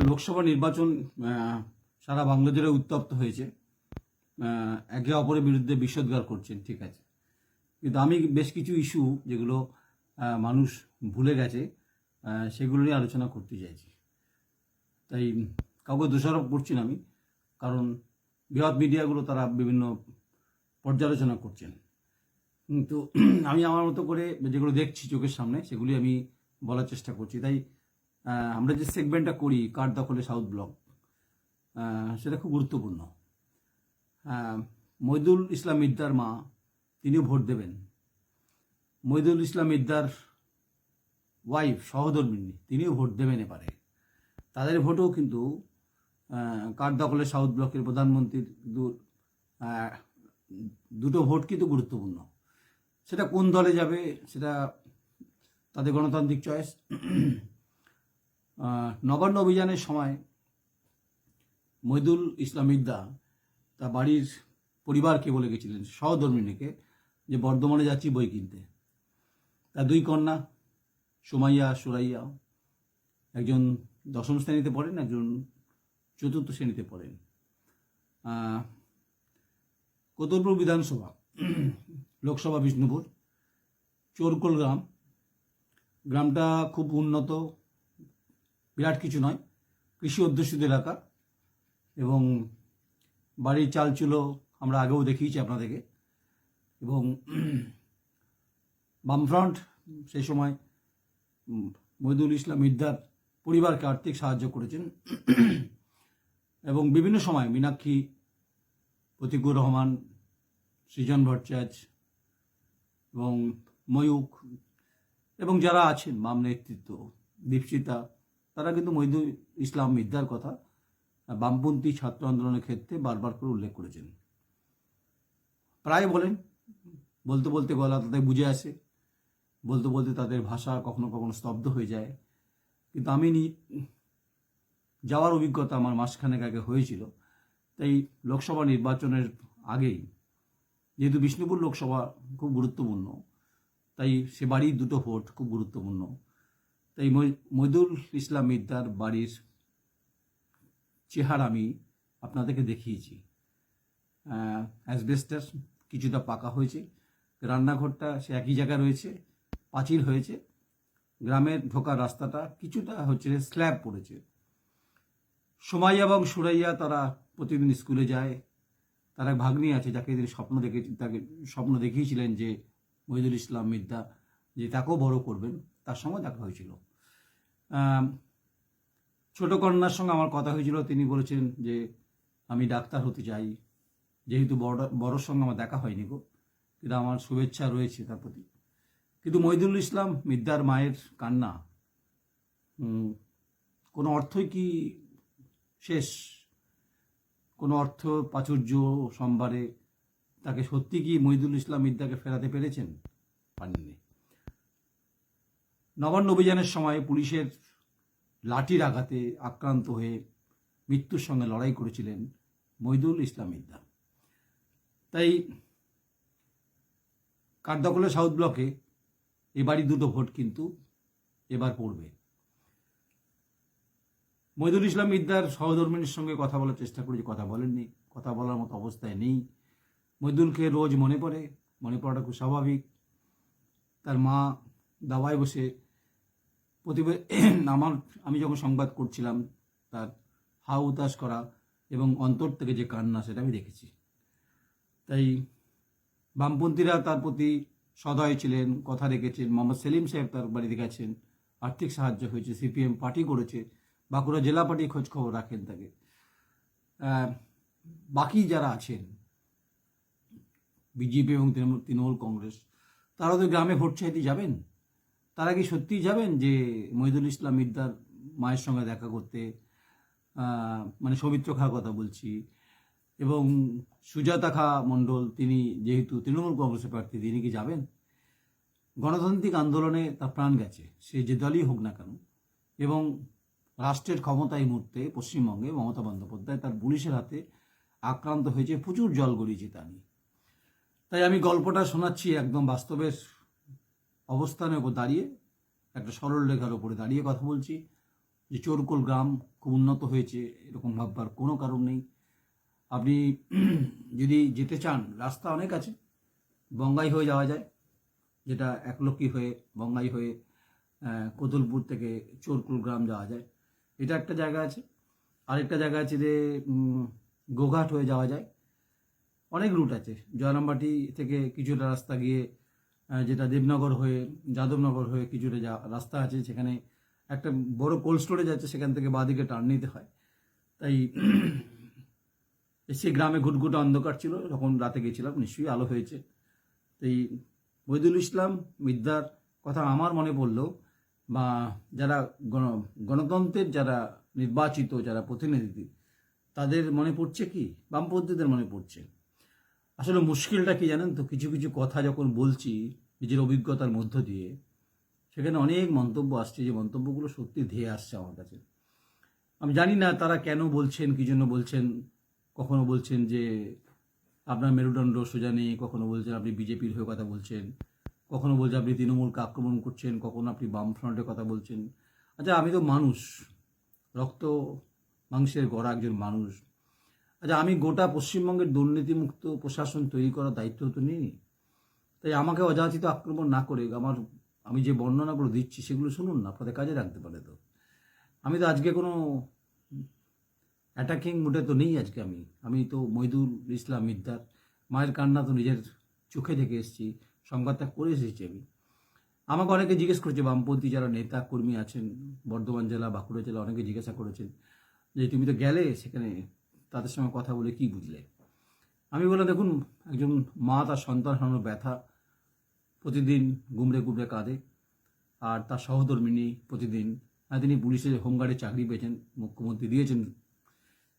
লোকসভা নির্বাচন সারা বাংলা জুড়ে উত্তপ্ত হয়েছে। একে অপরের বিরুদ্ধে বিষোদ্গার করছেন, ঠিক আছে। কিন্তু আমি বেশ কিছু ইস্যু যেগুলো মানুষ ভুলে গেছে সেগুলো নিয়ে আলোচনা করতে চাইছি। তাই কাউকে দোষারোপ করছি না আমি, কারণ বৃহৎ মিডিয়াগুলো তারা বিভিন্ন পর্যালোচনা করছেন। কিন্তু আমি আমার মতো করে যেগুলো দেখছি চোখের সামনে, সেগুলি আমি বলার চেষ্টা করছি। তাই আমরা যে সেগমেন্টটা করি, কার দখলে সাউথ ব্লক সেটা খুব গুরুত্বপূর্ণ। মইদুল ইসলাম ইদ্দার মা, তিনিও ভোট দেবেন। মইদুল ইসলাম ইদ্দার ওয়াইফ সহধর্মিনী তিনিও ভোট দেবেন এবারে। তাদের ভোটও কিন্তু কার দখলে সাউথ ব্লকের প্রধানমন্ত্রীর দুটো ভোট কিন্তু গুরুত্বপূর্ণ। সেটা কোন দলে যাবে, সেটা তাদের গণতান্ত্রিক চয়েস নবান্ন অভিযানের সময় মইদুল ইসলাম ইদ্দা তার বাড়ির পরিবারকে বলে গেছিলেন সহধর্মিনীকে যে বর্ধমানে যাচ্ছি বই কিনতে। তার দুই কন্যা, সুমাইয়া, সুরাইয়া, একজন দশম শ্রেণীতে পড়েন, একজন চতুর্থ শ্রেণীতে পড়েন। কোতরপুর বিধানসভা, লোকসভা বিষ্ণুপুর, চোরকোল গ্রাম। গ্রামটা খুব উন্নত বিরাট কিছু নয়, কৃষি অধ্যুষিত এলাকা। এবং বাড়ির চাল চুলো আমরা আগেও দেখিয়েছি আপনাদেরকে। এবং বামফ্রন্ট সেই সময় মহিদুল ইসলাম ইদ্দার পরিবারকে আর্থিক সাহায্য করেছেন। এবং বিভিন্ন সময় মীনাক্ষী, প্রতিকুর রহমান, সৃজন ভট্টাচার্য এবং ময়ূক এবং যারা আছেন, বাম নেতৃত্ব, দীপশিতা তারা কিন্তু মহিদুল ইসলাম মিদ্দার কথা বামপন্থী ছাত্র আন্দোলনের ক্ষেত্রে বারবার করে উল্লেখ করেছেন। প্রায় বলেন, বলতে বলতে গলা তাদের বুঝে আসে, বলতে বলতে তাদের ভাষা কখনো কখনো স্তব্ধ হয়ে যায়। কিন্তু আমি নি- যাওয়ার অভিজ্ঞতা আমার মাসখানেক আগে হয়েছিল। তাই লোকসভা নির্বাচনের আগেই, যেহেতু বিষ্ণুপুর লোকসভা খুব গুরুত্বপূর্ণ, তাই সে বাড়ির দুটো ভোট খুব গুরুত্বপূর্ণ। তাই মইদুল ইসলাম মিদ্দার বাড়ির চেহারা আমি আপনাদেরকে দেখিয়েছি। অ্যাসবেস্টার কিছুটা পাকা হয়েছে, রান্নাঘরটা সে একই জায়গায় রয়েছে, পাঁচিল হয়েছে, গ্রামের ঢোকার রাস্তাটা কিছুটা হচ্ছে স্ল্যাব পড়েছে। সময় এবং সুরাইয়া তারা প্রতিদিন স্কুলে যায়, তার এক ভাগ্নি আছে যাকে তিনি স্বপ্ন দেখে, তাকে স্বপ্ন দেখিয়েছিলেন যে মহিদুল ইসলাম মিদ্দা, যে তাকেও বড় করবেন। তার সঙ্গে দেখা হয়েছিল। ছোট কন্যার সঙ্গে আমার কথা হয়েছিল। তিনি বলেছেন যে, আমি ডাক্তার হতে চাই। যেহেতু বড়, বড়োর সঙ্গে আমার দেখা হয়নি গো। কিন্তু আমার শুভেচ্ছা রয়েছে তার প্রতি। কিন্তু মহিদুল ইসলাম মিদ্দার মায়ের কান্না কোনো অর্থই কি শেষ? কোনো অর্থ, প্রাচুর্য, সম্ভারে তাকে সত্যি কি মহিদুল ইসলাম মিদ্যাকে ফেরাতে পেরেছেন? পারেননি নবান্ন অভিযানের সময় পুলিশের লাঠির আঘাতে আক্রান্ত হয়ে মৃত্যুর সঙ্গে লড়াই করেছিলেন মহিদুল ইসলাম মিদ্দা। তাই কাঠদখলে সাউথ ব্লকে এবারই দুটো ভোট কিন্তু এবার পড়বে। মহিদুল ইসলাম ইদ্দার সহধর্মিনীর সঙ্গে কথা বলার চেষ্টা করেছি কথা বলেননি, কথা বলার মতো অবস্থায় নেই। মহিদুলকে রোজ মনে পড়ে, মনে পড়াটা খুব স্বাভাবিক। তার মা দাওয়ায় বসে প্রতিবে আমার আমি যখন সংবাদ করছিলাম, তার হা উতাস করা এবং অন্তর থেকে যে কান্না, সেটা আমি দেখেছি। তাই বামপন্থীরা তার প্রতি সদয় ছিলেন, কথা রেখেছেন। মোহাম্মদ সেলিম সাহেব তার বাড়িতে গেছেন, আর্থিক সাহায্য হয়েছে, সিপিএম পার্টি করেছে, বাঁকুড়া জেলা পার্টি খোঁজ খবর রাখেন তাকে। বাকি যারা আছেন, বিজেপি এবং তৃণমূল তৃণমূল কংগ্রেস, তারা তো গ্রামে ভোট চাইতে যাবেন? তারা কি সত্যিই যাবেন যে মহিদুল ইসলাম মির্দার মায়ের সঙ্গে দেখা করতে? মানে সৌমিত্র খার কথা বলছি। এবং সুজাতা খা মণ্ডল, তিনি যেহেতু তৃণমূল কংগ্রেসের প্রার্থী, তিনি কি যাবেন? গণতান্ত্রিক আন্দোলনে তার প্রাণ গেছে। সে যে দলই হোক না কেন। এবং রাষ্ট্রের ক্ষমতা এই মুহূর্তে পশ্চিমবঙ্গে মমতা বন্দ্যোপাধ্যায় তার পুলিশের হাতে আক্রান্ত হয়েছে। প্রচুর জল গড়িয়েছে তা নিয়ে। তাই আমি গল্পটা শোনাচ্ছি একদম বাস্তবের অবস্থানের উপর দাঁড়িয়ে একটা সরল রেখার উপরে দাঁড়িয়ে কথা বলছি যে চোরকোল গ্রাম খুব উন্নত হয়েছে এরকম ভাববার কোনো কারণ নেই। আপনি যদি যেতে চান রাস্তা অনেক আছে বঙ্গাই হয়ে যাওয়া যায় যেটা একলক্ষী হয়ে বঙ্গাই হয়ে আহ, কোতুলপুর থেকে চোরকুল গ্রাম যাওয়া যায়। এটা একটা জায়গা আছে। আরেকটা জায়গা আছে যে গোঘাট হয়ে যাওয়া যায়। অনেক রুট আছে। জয়রামবাটি থেকে কিছুটা রাস্তা গিয়ে যেটা দেবনগর হয়ে, যাদবনগর হয়ে কিছুটা যা রাস্তা আছে, সেখানে একটা বড় কোল্ড স্টোরেজ আছে, সেখান থেকে বাদিকে টার্ন নিতে হয়। তাই সে গ্রামে ঘুটঘুটে অন্ধকার ছিল যখন রাতে গেছিলাম, নিশ্চয়ই আলো হয়েছে। তাই মহিদুল ইসলাম, মিদ্দার, কথা আমার মনে পড়ল, বা যারা গণ, গণতন্ত্রের যারা নির্বাচিত, যারা প্রতিনিধি, তাদের মনে পড়ছে কি? বামপন্থীদের মনে পড়ছে। আসলে মুশকিলটা কি জানেন তো? কিছু কিছু কথা যখন বলছি নিজের অভিজ্ঞতার মধ্য দিয়ে, সেখানে অনেক মন্তব্য আসছে, যে মন্তব্যগুলো সত্যি ধেয়ে আসছে আমার কাছে। আমি জানি না তারা কেন বলছেন, কি জন্য বলছেন, কখনো বলছেন যে আপনার মেরুদণ্ড সোজা নেই, কখনো বলছেন আপনি বিজেপির হয়ে কথা বলছেন, কখনো বলছেন আপনি তৃণমূলকে আক্রমণ করছেন, কখনো আপনি বাম ফ্রন্টের কথা বলছেন। আচ্ছা আমি তো মানুষ, রক্ত মাংসের গড়া একজন মানুষ আচ্ছা আমি গোটা পশ্চিমবঙ্গের দুর্নীতিমুক্ত প্রশাসন তৈরি করার দায়িত্ব তো নিই তাই আমাকে অযাচিত আক্রমণ না করে আমার, আমি যে বর্ণনাগুলো দিচ্ছি সেগুলো শুনুন না, আপনাদের কাজে রাখতে পারে তো। আমি তো আজকে কোনো অ্যাটাকিং মুডে তো নেই আজকে আমি। আমি তো মহিদুল ইসলাম মিদ্দার, মায়ের কান্না তো নিজের চোখে দেখে এসেছি সংবাদ ত্যাগ করে এসেছি আমি। আমাকে অনেকে জিজ্ঞেস করেছে, বামপন্থী যারা নেতা কর্মী আছেন, বর্ধমান জেলা, বাঁকুড়া জেলা অনেকে জিজ্ঞাসা করেছেন যে, তুমি তো গেলে সেখানে তাদের সঙ্গে কথা বলে কি বুঝলে? আমি বললাম দেখুন একজন মা তার সন্তান হারানোর ব্যথা প্রতিদিন গুমড়ে গুমড়ে কাঁদে আর তার সহধর্মিনী প্রতিদিন হ্যাঁ, তিনি পুলিশের হোমগার্ডে চাকরি পেয়েছেন মুখ্যমন্ত্রী দিয়েছেন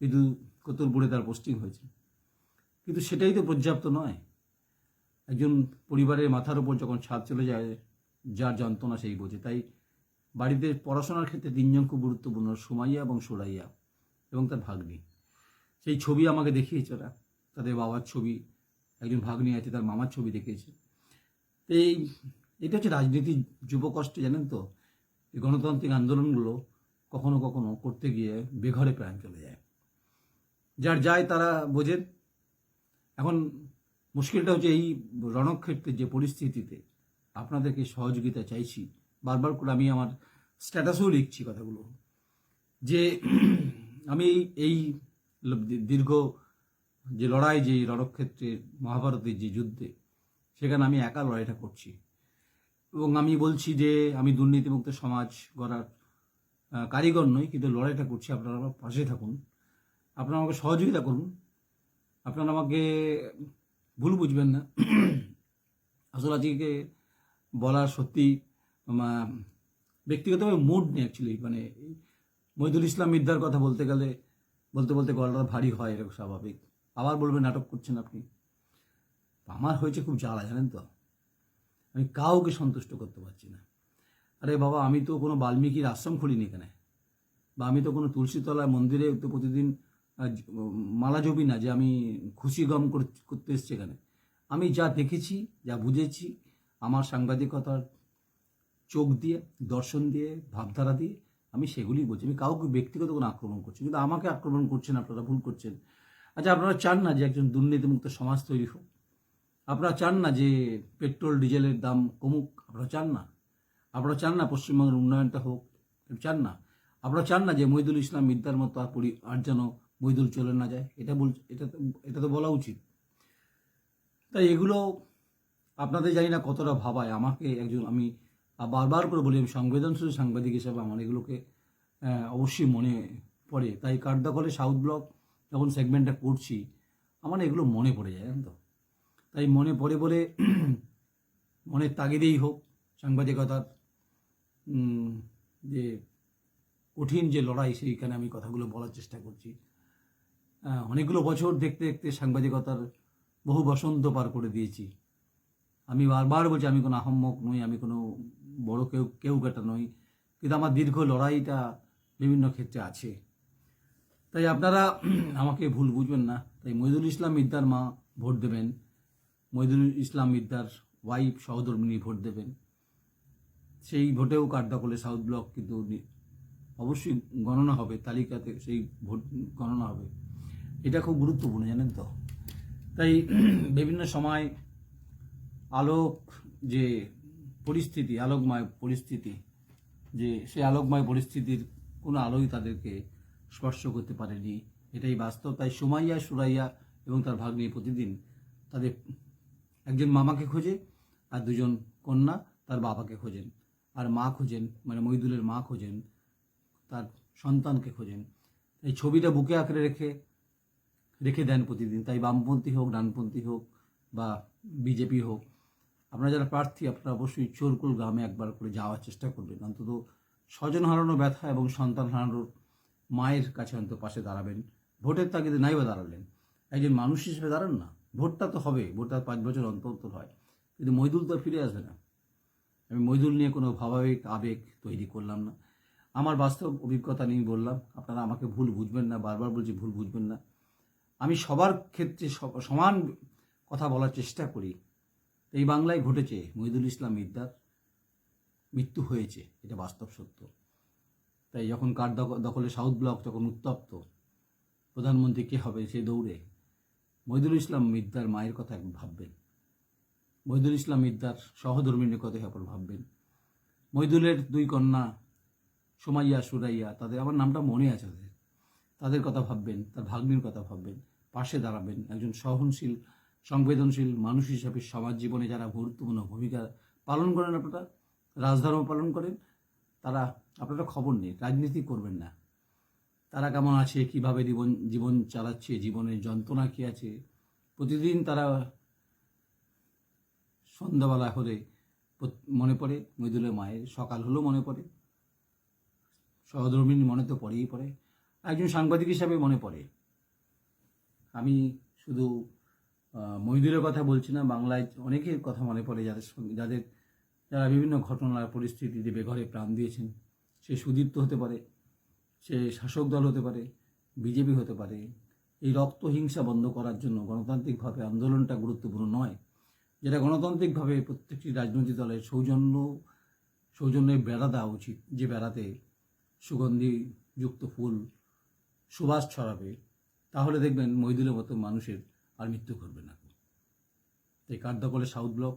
কিন্তু কতুলপুরে তার পোস্টিং হয়েছে? কিন্তু সেটাই তো পর্যাপ্ত নয়। একজন পরিবারের মাথার উপর যখন ছাদ চলে যায় যার যন্ত্রণা সেই বোঝে। তাই বাড়িতে পড়াশোনার ক্ষেত্রে তিনজন খুব গুরুত্বপূর্ণ সোমাইয়া এবং সোরাইয়া এবং তার ভাগ্নি। সেই ছবি আমাকে দেখিয়েছে ওরা। তাদের বাবার ছবি, একজন ভাগ্নি আছে, তার মামার ছবি দেখিয়েছে। তো এই, এটা হচ্ছে রাজনীতির যুব কষ্ট জানেন তো? এই গণতান্ত্রিক আন্দোলনগুলো কখনো কখনো করতে গিয়ে বেঘরে প্রাণ চলে যায়। যার যায় তারা বোঝেন। এখন মুশকিলটা হচ্ছে এই রণক্ষেত্রের যে পরিস্থিতিতে আপনাদেরকে সহযোগিতা চাইছি। বারবার করে আমি আমার স্ট্যাটাসেও লিখছি কথাগুলো। যে আমি এই- দীর্ঘ যে লড়াই, যে রণক্ষেত্রের মহাভারতের যে যুদ্ধে, সেখানে আমি একা লড়াইটা করছি। এবং আমি বলছি যে আমি দুর্নীতিমুক্ত সমাজ গড়ার কারিগর নই, কিন্তু লড়াইটা করছি। আপনারা আমার পাশে থাকুন। আপনারা আমাকে সহযোগিতা করুন। আপনারা আমাকে ভুল বুঝবেন না। আসলে আজকে বলার সত্যি ব্যক্তিগতভাবে মুড নেই অ্যাকচুয়ালি মানে মহিদুল ইসলাম মিদ্দার কথা বলতে গেলে বলতে বলতে গলাটা ভারী হয়, এরকম স্বাভাবিক। আবার বলবে নাটক করছেন আপনি। আমার হয়েছে খুব জ্বালা, জানেন তো? আমি কাউকে সন্তুষ্ট করতে পারছি না। আরে বাবা, আমি তো কোনো বাল্মীকির আশ্রম খুলিনি এখানে। বা আমি তো কোনো তুলসীতলা মন্দিরে তো প্রতিদিন মালা জবি না, যে আমি খুশি গম করতে এসছি এখানে। আমি যা দেখেছি, যা বুঝেছি, আমার সাংবাদিকতার চোখ দিয়ে, দর্শন দিয়ে, ভাবধারা দিয়ে আমি সেগুলি বলছি আমি কাউকে ব্যক্তিগত কোনো আক্রমণ করছি কিন্তু আমাকে আক্রমণ করছেন, আপনারা ভুল করছেন। আচ্ছা আপনারা চান না যে একজন দুর্নীতিমুক্ত সমাজ তৈরি হোক? আপনারা চান না যে পেট্রোল, ডিজেলের দাম কমুক? আপনারা চান না? আপনারা চান না পশ্চিমবঙ্গের উন্নয়নটা হোক? চান না? আপনারা চান না যে মহিদুল ইসলাম মিদ্যার মতো আর পরি আর যেন মহিদুল চলে না যায়? এটা বল এটা তো এটা তো বলা উচিত। তাই এগুলো আপনাদের জানি না কতটা ভাবায়। আমাকে একজন আমি বারবার করে বলি, আমি সংবেদনশীল সাংবাদিক হিসাবে আমার এগুলোকে অবশ্যই মনে পড়ে। তাই কার্দাকলে সাউথ ব্লক যখন সেগমেন্টটা করছি, আমার এগুলো মনে পড়ে যায় জানেন তো? তাই মনে পড়ে বলে মনের তাগিদেই হোক, সাংবাদিকতার যে কঠিন যে লড়াই, সেইখানে আমি কথাগুলো বলার চেষ্টা করছি। অনেকগুলো বছর দেখতে দেখতে সাংবাদিকতার বহু বসন্ত পার করে দিয়েছি। আমি বারবার বলছি, আমি কোনো আহম্মক নই, আমি কোনো বড় কেউ কেউ কাটা নই। কিন্তু আমার দীর্ঘ লড়াইটা বিভিন্ন ক্ষেত্রে আছে। তাই আপনারা আমাকে ভুল বুঝবেন না। তাই মহিদুল ইসলাম মিদ্দার মা ভোট দেবেন। মহিদুল ইসলাম মিদ্দার ওয়াইফ সহধর্মিনী ভোট দেবেন। সেই ভোটেও কার্যকলে সাউথ ব্লক কিন্তু অবশ্যই গণনা হবে, তালিকাতে সেই ভোট গণনা হবে। এটা খুব গুরুত্বপূর্ণ, জানেন তো? তাই বিভিন্ন সময় আলোক যে পরিস্থিতি, আলোকময় পরিস্থিতি, যে সেই আলোকময় পরিস্থিতির কোনো আলোই তাদেরকে স্পর্শ করতে পারেনি। এটাই বাস্তব। তাই সুমাইয়া, সুরাইয়া এবং তার ভাগ্নি প্রতিদিন তাদের একজন মামাকে খোঁজে আর দুজন কন্যা তার বাবাকে খোঁজেন। আর মা খোঁজেন মানে মইদুলের মা খোঁজেন, তার সন্তানকে খোঁজেন। এই ছবিটা বুকে আঁকড়ে রেখে রেখে দেন প্রতিদিন। তাই বামপন্থী হোক, ডানপন্থী হোক বা বিজেপি হোক আপনারা যারা প্রার্থী, আপনারা অবশ্যই চোরকুল গ্রামে একবার করে যাওয়ার চেষ্টা করবেন। অন্তত স্বজন হারানো ব্যথা এবং সন্তান হারানোর মায়ের কাছে অন্তত পাশে দাঁড়াবেন। ভোটের তাগিদে নাই বা দাঁড়ালেন। একজন মানুষ হিসেবে দাঁড়ান না। ভোটটা তো হবে ভোটটা পাঁচ বছর অন্তর অন্তর হয়। কিন্তু মৈদুল তো ফিরে আসবে না। আমি মইদুল নিয়ে কোনো ভাবাবেগ, আবেগ তৈরি করলাম না। আমার বাস্তব অভিজ্ঞতা নিয়ে বললাম, আপনারা আমাকে ভুল বুঝবেন না, বারবার বলছি ভুল বুঝবেন না। আমি সবার ক্ষেত্রে সমান কথা বলার চেষ্টা করি। এই বাংলায় ঘটেছে, মহিদুল ইসলাম মিদ্দার মৃত্যু হয়েছে, এটা বাস্তব সত্য। তাই যখন কার দখ- দখলে সাউথ ব্লক যখন উত্তপ্ত, প্রধানমন্ত্রী কে হবে সে দৌড়ে? মহিদুল ইসলাম মিদ্দার মায়ের কথা একবার ভাববেন। মহিদুল ইসলাম মিদ্দার সহধর্মিনীর কথা একবার ভাববেন। মহিদুলের দুই কন্যা সোমাইয়া, সুরাইয়া, তাদের আমার নামটা মনে আছে তাদের তাদের কথা ভাববেন, তার ভাগ্নির কথা ভাববেন, পাশে দাঁড়াবেন, একজন সহনশীল সংবেদনশীল মানুষ হিসাবে সমাজ জীবনে যারা গুরুত্বপূর্ণ ভূমিকা পালন করেন আপনারা, রাজধর্ম পালন করেন, তারা আপনারা খবর নেই রাজনীতি করবেন না। তারা কেমন আছে, কীভাবে জীবন জীবন চালাচ্ছে, জীবনের যন্ত্রণা কী আছে? প্রতিদিন তারা সন্ধ্যাবেলা হলে মনে পড়ে মৃদুলের মায়ের সকাল হলেও মনে পড়ে। সহধর্মিনী মনে তো পড়েই পড়ে। একজন সাংবাদিক হিসাবে মনে পড়ে। আমি শুধু মহিদুলের কথা বলছি না, বাংলায় অনেকের কথা মনে পড়ে যাদের সঙ্গে যাদের যারা বিভিন্ন ঘটনার পরিস্থিতিতে বেঘরে প্রাণ দিয়েছেন। সে সুদীপ্ত হতে পারে, সে শাসক দল হতে পারে, বিজেপি হতে পারে। এই রক্ত হিংসা বন্ধ করার জন্য গণতান্ত্রিকভাবে আন্দোলনটা গুরুত্বপূর্ণ নয়। যেটা গণতান্ত্রিকভাবে প্রত্যেকটি রাজনৈতিক দলের সৌজন্য সৌজন্যের বেড়া দেওয়া উচিত। যে বেড়াতে সুগন্ধি যুক্ত ফুল, সুবাস ছড়াবে। তাহলে দেখবেন মহিদুলের মতো মানুষের আর মৃত্যু ঘটবে না। এই কার্যকলে সাউথ ব্লক?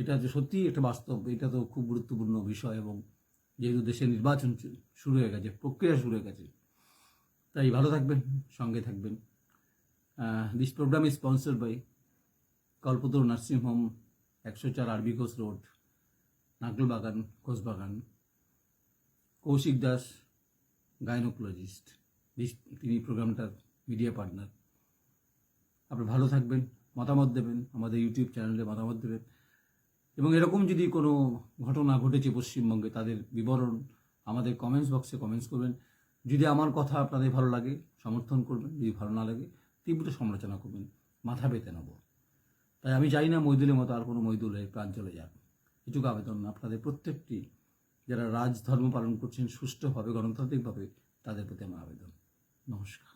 এটা যে সত্যিই একটা বাস্তব, এটা তো খুব গুরুত্বপূর্ণ বিষয় এবং যেহেতু দেশে নির্বাচন শুরু হয়ে গেছে, প্রক্রিয়া শুরু হয়ে গেছে, তাই ভালো থাকবেন, সঙ্গে থাকবেন। This programme is sponsored by Kalpataru nursing home একশো চার RB coach road, Nagalbagan Kochbagan Koushik Das, gynaecologist. তিনি প্রোগ্রামটার মিডিয়া পার্টনার। আপনি ভালো থাকবেন, মতামত দেবেন, আমাদের ইউটিউব চ্যানেলে মতামত দেবেন। এবং এরকম যদি কোনো ঘটনা ঘটেছে পশ্চিমবঙ্গে, তাদের বিবরণ আমাদের কমেন্টস বক্সে কমেন্টস করবেন। যদি আমার কথা আপনাদের ভালো লাগে, সমর্থন করবেন, যদি ভালো না লাগে, তীব্র সমালোচনা করবেন, মাথা পেতে নেব। তাই আমি চাই না মৈদুলের মতো আর কোনো মৈদুলের প্রাণ চলে যাক। এটুকু আবেদন আপনাদের প্রত্যেকটি, যারা রাজধর্ম পালন করছেন সুষ্ঠুভাবে, গণতান্ত্রিকভাবে, তাদের প্রতি আমার আবেদন। নমস্কার।